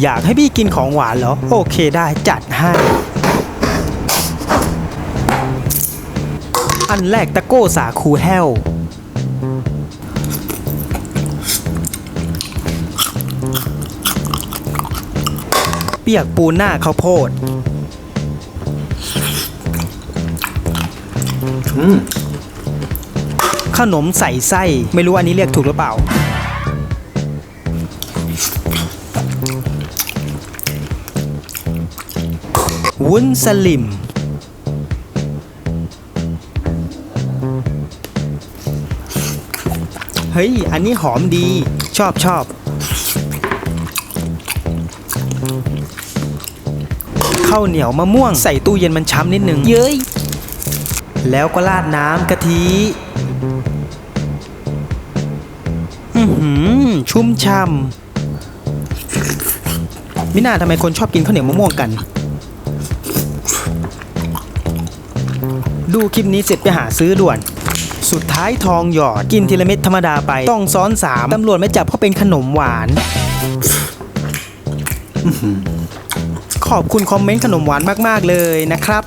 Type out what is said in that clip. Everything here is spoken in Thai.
อยากให้พี่กินของหวานเหรอ โอเคได้จัดให้ อันแรกตะโก้สาคูแห้ว เปียกปูหน้าข้าวโพด ขนมใส่ไส้ ไม่รู้อันนี้เรียกถูกหรือเปล่า วุ้นสลิม เฮ้ย อันนี้หอมดี ชอบชอบข้าวเหนียวมะม่วงใส่ตู้เย็นมันช้ำนิดนึง เย้ย แล้วก็ราดน้ำกะทิอือหือชุ่มช่ำมิน่าทำไมคนชอบกินข้าวเหนียวมะม่วงกัน ดูคลิปนี้เสร็จไปหาซื้อด่วน สุดท้ายทองหยอดกินทีละเม็ดธรรมดาไป ต้องซ้อนสามตำรวจไม่จับเพราะเป็นขนมหวาน ขอบคุณคอมเมนต์ขนมหวานมาก ๆ เลยนะครับ